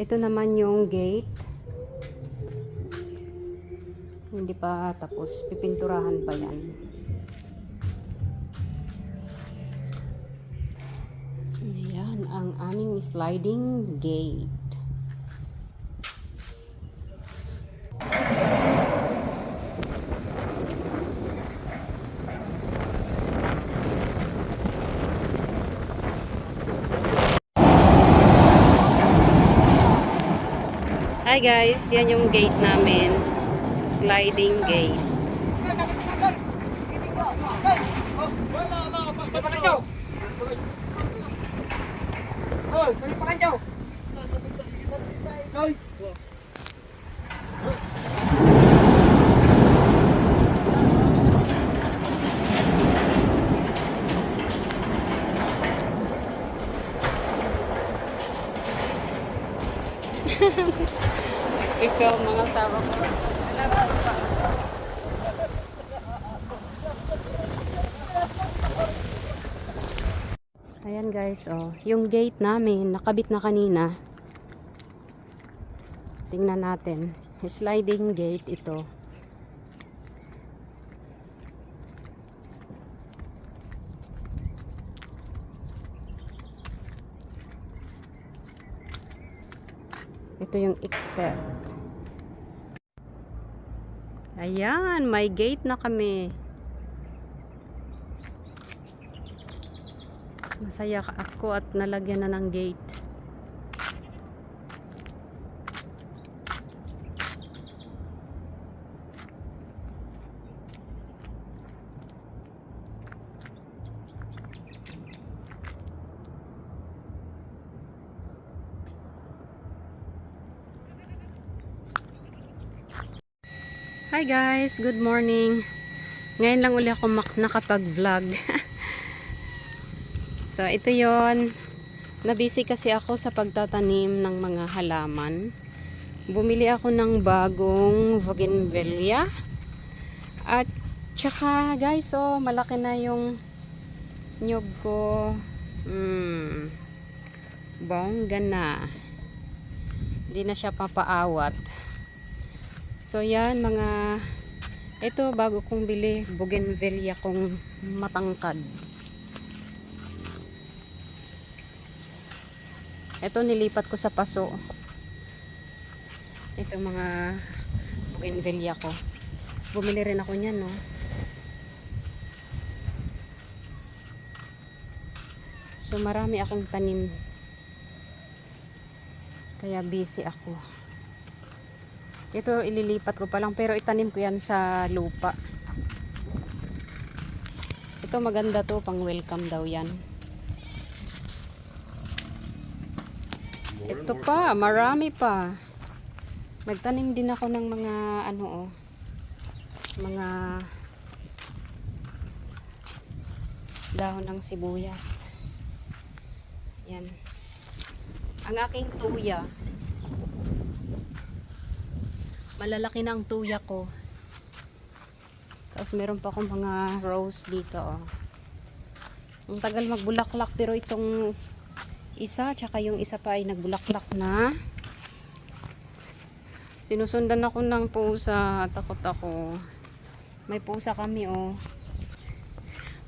Ito naman yung gate. Hindi pa tapos. Pipinturahan pa yan. Ayan ang aming sliding gate. Hi guys, yan yung gate namin. Sliding gate. Ikaw mga sawa ko. Ayan guys, oh, yung gate namin nakabit na kanina. Tingnan natin. Sliding gate ito. Ito yung except. Ayan, may gate na kami. Masaya ako at nalagyan na ng gate. Hi guys, good morning. Ngayon lang uli ako nakapag-vlog. so, ito yon. Nabisi kasi ako sa pagtatanim ng mga halaman. Bumili ako ng bagong bougainvillea. At tsaka guys, oh, malaki na yung nyog ko. Hmm. Bongga na. Hindi na siya papaawat. So yan mga ito bago kong bili bougainvillea kong matangkad. Ito nilipat ko sa paso. Ito mga bougainvillea ko. Bumili rin ako niyan, no. So marami akong tanim. Kaya busy ako. Ito ililipat ko pa lang pero itanim ko yan sa lupa. Ito maganda to pang welcome daw yan. Ito pa, marami pa. Nagtanim din ako ng mga ano oh. Mga dahon ng sibuyas. Yan. Ang aking tuya malalaki ang tuya ko. Tapos meron pa akong mga rose dito, oh. Ang tagal magbulaklak, pero itong isa, tsaka yung isa pa ay nagbulaklak na. Sinusundan ako ng pusa. Takot ako. May pusa kami, oh.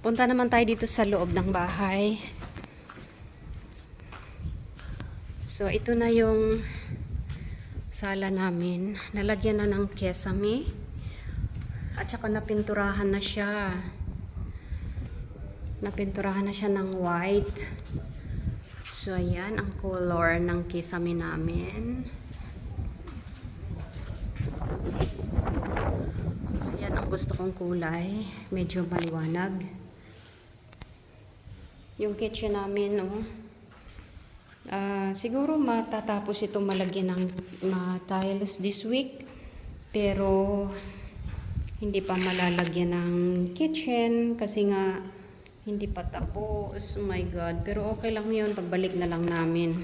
Punta naman tayo dito sa loob ng bahay. So, ito na yung sala namin. Nalagyan na ng kesame. At saka napinturahan na siya. Napinturahan na siya ng white. So, ayan ang color ng kesame namin. Ayan ang gusto kong kulay. Medyo maliwanag. Yung kitchen namin, oh. Ah, siguro matatapos ito malagyan ng tiles this week. Pero hindi pa malalagyan ng kitchen kasi nga hindi pa tapos. Oh my God. Pero okay lang yun. Pagbalik na lang namin.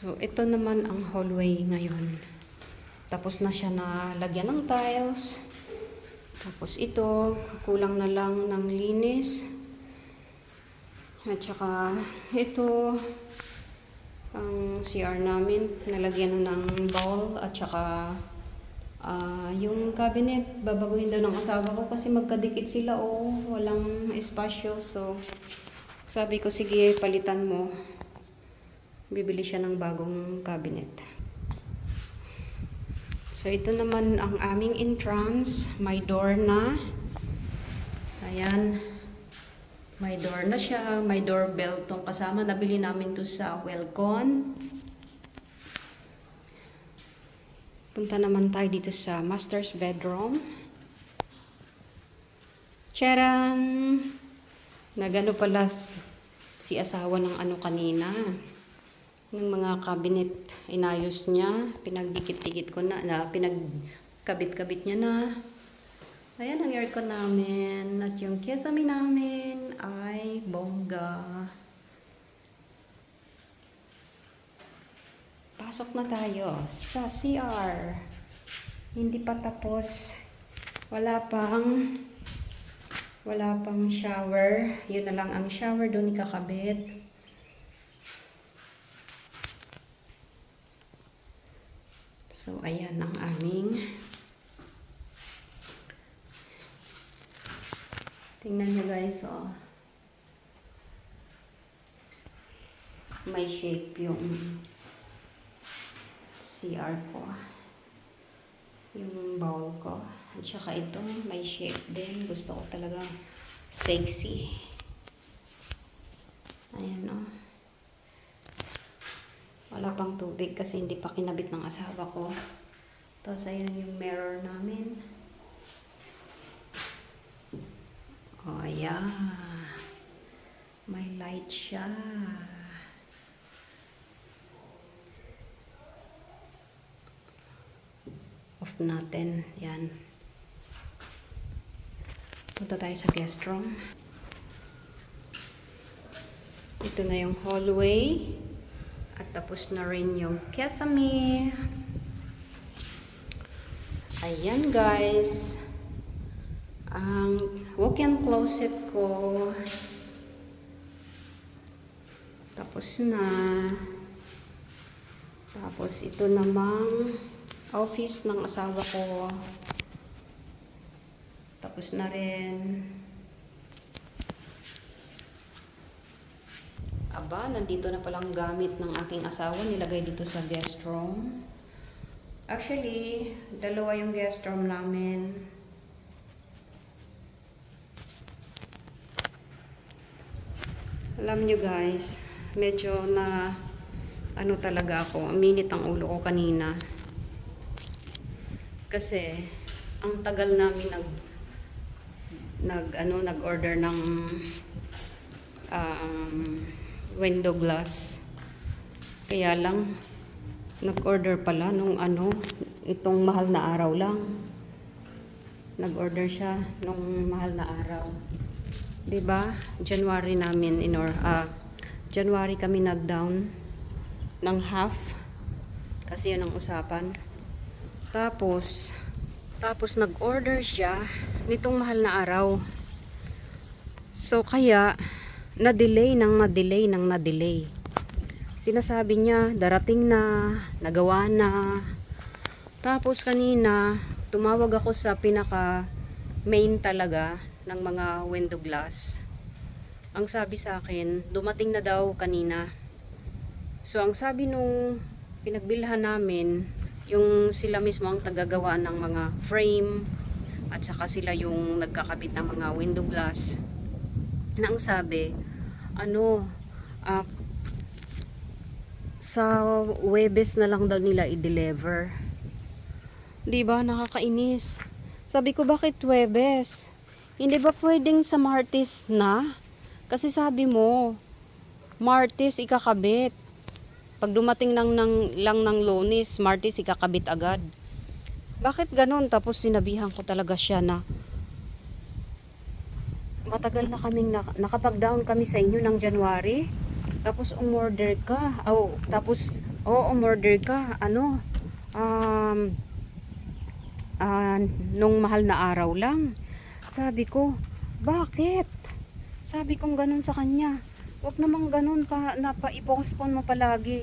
So, ito naman ang hallway ngayon. Tapos na siya na lagyan ng tiles. Tapos ito, kulang na lang ng linis. At saka, ito, ang CR namin, nalagyan na ng bowl at saka ah, yung cabinet, babaguhin daw ng asawa ko kasi magkadikit sila o walang espasyo. So, sabi ko, sige, palitan mo. Bibili siya ng bagong cabinet. So, ito naman ang aming entrance. May door na. Ayan. May door na siya. May doorbell tong kasama. Nabili namin to sa Welcon. Punta naman tayo dito sa master's bedroom. Charan! Nagano pala si asawa ng ano kanina. Yung mga cabinet inayos niya. Pinagdikit-dikit ko na. na pinagkabit-kabit niya na. Ayan ang aircon namin. At yung kesame namin ay bongga. Pasok na tayo sa CR. Hindi pa tapos. Wala pang wala pang shower. Yun na lang ang shower doon ikakabit. So, ayan ang aming Tingnan nyo guys, oh. May shape yung CR ko. Yung bowl ko. At saka ito, may shape din. Gusto ko talaga sexy. Ayan, oh. Wala pang tubig kasi hindi pa kinabit ng asawa ko. Tapos, ayan yung mirror namin. Yeah. May light siya. Off natin. Yan. Punta tayo sa guest room. Ito na yung hallway. At tapos na rin yung kesame. Ayan guys ang walk-in closet ko tapos na. Tapos ito namang office ng asawa ko. Tapos na rin. Aba nandito na palang gamit ng aking asawa. Nilagay dito sa guest room. Actually dalawa yung guest room namin Alam nyo guys, medyo na ano talaga ako, minit ang ulo ko kanina. Kasi ang tagal namin nag nag ano nag-order ng um, window glass. Kaya lang nag-order pala nung ano itong mahal na araw lang. Nag-order siya nung mahal na araw. 'Di ba? January namin in or ah, January kami nag-down ng half kasi yun ang usapan. Tapos tapos nag-order siya nitong mahal na araw. So kaya na-delay nang na-delay nang na-delay. Sinasabi niya darating na, nagawa na. Tapos kanina tumawag ako sa pinaka main talaga ng mga window glass. Ang sabi sa akin, dumating na daw kanina. So, ang sabi nung pinagbilhan namin, yung sila mismo ang tagagawa ng mga frame at saka sila yung nagkakabit ng mga window glass. Na ang sabi, ano, ah, sa Webes na lang daw nila i-deliver. 'Di ba nakakainis? Sabi ko bakit Webes? Hindi ba pwedeng sa Martis na? Kasi sabi mo, Martis ikakabit. Pag dumating lang ng, lang ng Lunes, Martis ikakabit agad. Bakit ganun? Tapos sinabihan ko talaga siya na matagal na kaming nak- nakapag-down kami sa inyo ng January. Tapos umorder ka. Oh, tapos oh, umorder ka. Ano? Um, ah, nung mahal na araw lang. Sabi ko, bakit? Sabi kong ganun sa kanya. Huwag naman ganun pa, na pa i-postpone mo palagi.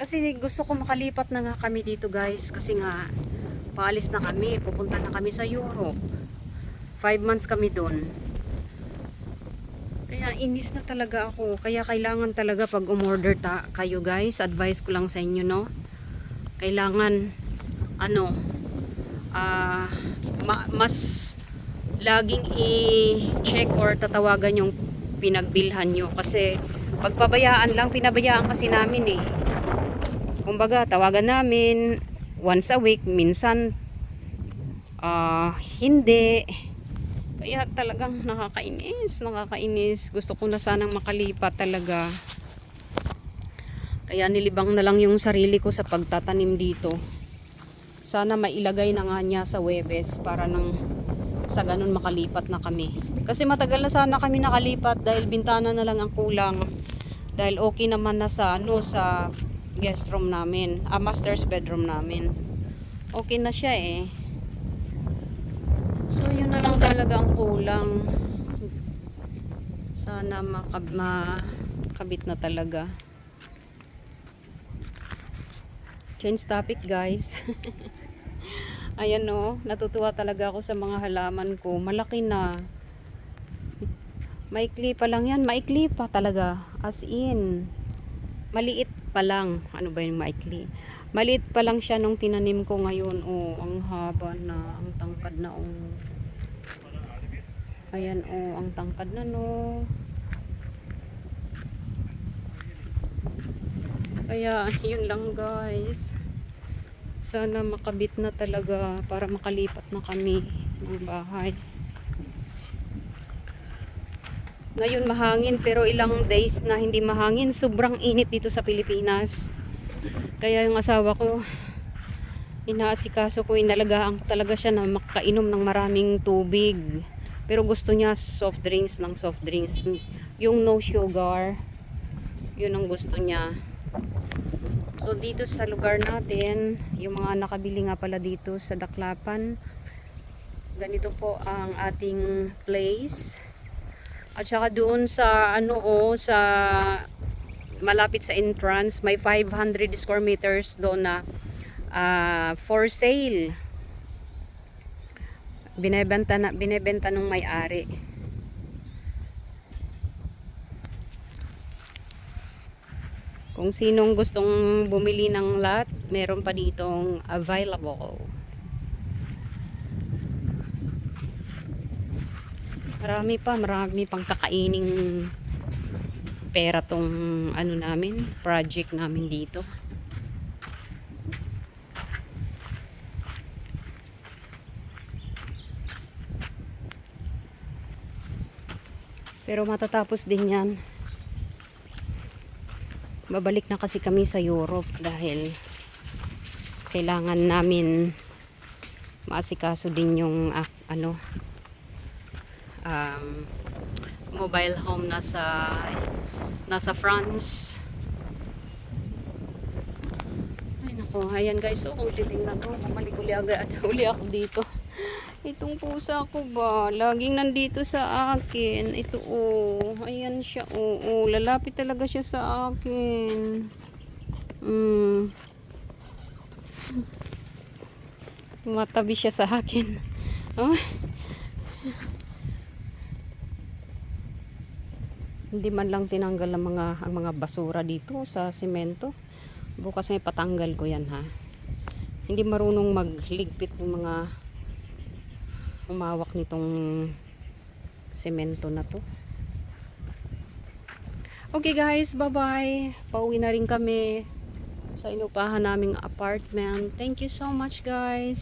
Kasi gusto ko makalipat na nga kami dito guys. Kasi nga, paalis na kami. Pupunta na kami sa Europe. Five months kami doon. Kaya inis na talaga ako. Kaya kailangan talaga pag umorder ta kayo guys. Advice ko lang sa inyo no. Kailangan, ano, ah, ma- mas laging i-check or tatawagan yung pinagbilhan nyo. Kasi pagpabayaan lang, pinabayaan kasi namin eh. Kumbaga, tawagan namin once a week, minsan ah hindi. Kaya talagang nakakainis, nakakainis. Gusto ko na sanang makalipat talaga. Kaya nilibang na lang yung sarili ko sa pagtatanim dito. Sana mailagay na nga niya sa Webes para nang sa ganun makalipat na kami. Kasi matagal na sana kami nakalipat dahil bintana na lang ang kulang. Dahil okay naman na sa ano sa guest room namin, ah, master's bedroom namin. Okay na siya eh. So yun na lang talaga ang kulang. Sana makab makabit na talaga. Change topic guys. Ayan no, natutuwa talaga ako sa mga halaman ko. Malaki na. Maikli pa lang yan. Maikli pa talaga. As in. Maliit pa lang. Ano ba yung maikli? Maliit pa lang siya nung tinanim ko ngayon. Oh, ang haba na. Ang tangkad na oh. Ayan oh, ang tangkad na no. Kaya, yun lang guys. Sana makabit na talaga para makalipat na kami ng bahay. Ngayon mahangin pero ilang days na hindi mahangin. Sobrang init dito sa Pilipinas. Kaya yung asawa ko, inaasikaso ko, inalagaan ko talaga siya na makainom ng maraming tubig. Pero gusto niya soft drinks ng soft drinks. Yung no sugar, yun ang gusto niya. So dito sa lugar natin, yung mga nakabili nga pala dito sa Daklapan, ganito po ang ating place. At saka doon sa ano o sa malapit sa entrance, may 500 square meters doon na ah, for sale. Binebenta na binebenta ng may-ari. Kung sinong gustong bumili ng lot, meron pa ditong available. Marami pa, marami pang kakaining pera tong ano namin, project namin dito. Pero matatapos din yan babalik na kasi kami sa Europe dahil kailangan namin maasikaso din yung ah, ano um, mobile home nasa nasa France. Ay nako ayan guys so kung titingnan ko bumalik uli agad uli ako dito Itong pusa ko ba, laging nandito sa akin. Ito oh, ayan siya oh, oh. lalapit talaga siya sa akin. Mm. Tumatabi siya sa akin. Oh. Hindi man lang tinanggal ang mga ang mga basura dito sa semento. Bukas may patanggal ko 'yan ha. Hindi marunong magligpit ng mga umawak nitong semento na to. Okay guys, bye-bye. Pauwi na rin kami sa inupahan naming apartment. Thank you so much guys.